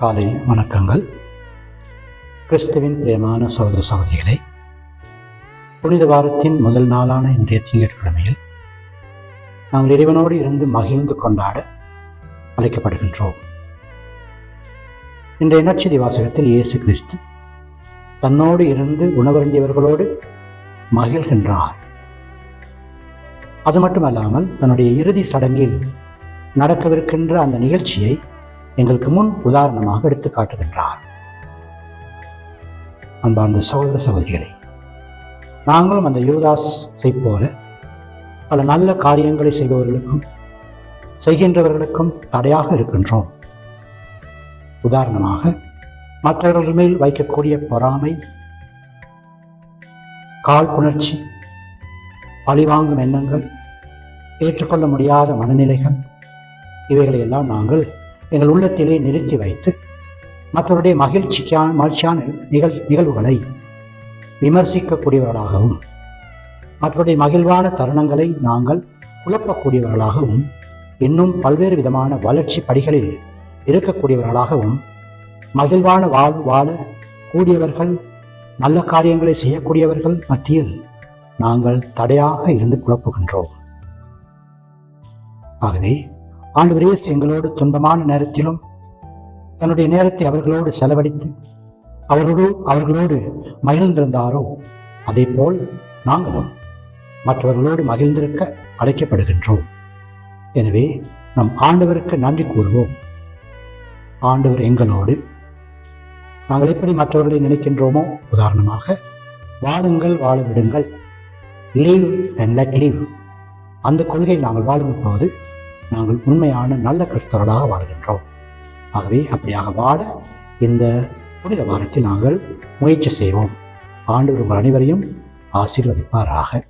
காலை வணக்கங்கள். கிறிஸ்துவின் பிரியமான சகோதர சகோதரிகளை புனித வாரத்தின் முதல் நாளான இன்றைய திங்கட்கிழமையில் நாங்கள் இறைவனோடு இருந்து மகிழ்ந்து கொண்டாட அழைக்கப்படுகின்றோம். இன்றைய நற்செய்தி வாசகத்தில் இயேசு கிறிஸ்து தன்னோடு இருந்து உணவருந்தியவர்களோடு மகிழ்கின்றார். அது மட்டுமல்லாமல் தன்னுடைய இறுதி சடங்கில் நடக்கவிருக்கின்ற அந்த நிகழ்ச்சியை எங்களுக்கு முன் உதாரணமாக எடுத்து காட்டுகின்றார். அன்பார்ந்த சகோதர சகோதரிகளை நாங்களும் அந்த யூதாஸை போல பல நல்ல காரியங்களை செய்பவர்களுக்கும் செய்கின்றவர்களுக்கும் தடையாக இருக்கின்றோம். உதாரணமாக மற்றவர்கள் மேல் வைக்கக்கூடிய பொறாமை காழ்ப்புணர்ச்சி பழிவாங்கும் எண்ணங்கள் ஏற்றுக்கொள்ள முடியாத மனநிலைகள் இவைகளை எல்லாம் நாங்கள் எங்கள் உள்ளத்திலே நிறுத்தி வைத்து மற்றவருடைய மகிழ்ச்சிக்கான மகிழ்ச்சியான நிகழ் நிகழ்வுகளை விமர்சிக்கக்கூடியவர்களாகவும் மற்றவருடைய மகிழ்வான தருணங்களை நாங்கள் குழப்பக்கூடியவர்களாகவும் இன்னும் பல்வேறு விதமான வளர்ச்சி படிகளில் இருக்கக்கூடியவர்களாகவும் மகிழ்வான வாழ்வு வாழ கூடியவர்கள் நல்ல காரியங்களை செய்யக்கூடியவர்கள் மத்தியில் நாங்கள் தடையாக இருந்து குழப்புகின்றோம். ஆகவே ஆண்டு இயேசு எங்களோடு துன்பமான நேரத்திலும் தன்னுடைய நேரத்தை அவர்களோடு செலவழித்து அவர்களோடு அவர்களோடு மகிழ்ந்திருந்தாரோ அதே போல் நாங்களும் மற்றவர்களோடு மகிழ்ந்திருக்க அழைக்கப்படுகின்றோம். எனவே நம் ஆண்டவருக்கு நன்றி கூறுவோம். ஆண்டவர் எங்களோடு நாங்கள் எப்படி மற்றவர்களை நினைக்கின்றோமோ உதாரணமாக வாழுங்கள் வாழ விடுங்கள் லீவ் அண்ட் லெட் லீவ் அந்த கொள்கையில் நாங்கள் வாழும் போது நாங்கள் உண்மையான நல்ல கிறிஸ்தவர்களாக வாழ்கின்றோம். ஆகவே அப்படியாக வாழ இந்த புனித வாரத்தில் நாங்கள் முயற்சி செய்வோம். ஆண்டவர் உங்கள் அனைவரையும் ஆசீர்வதிப்பாராக.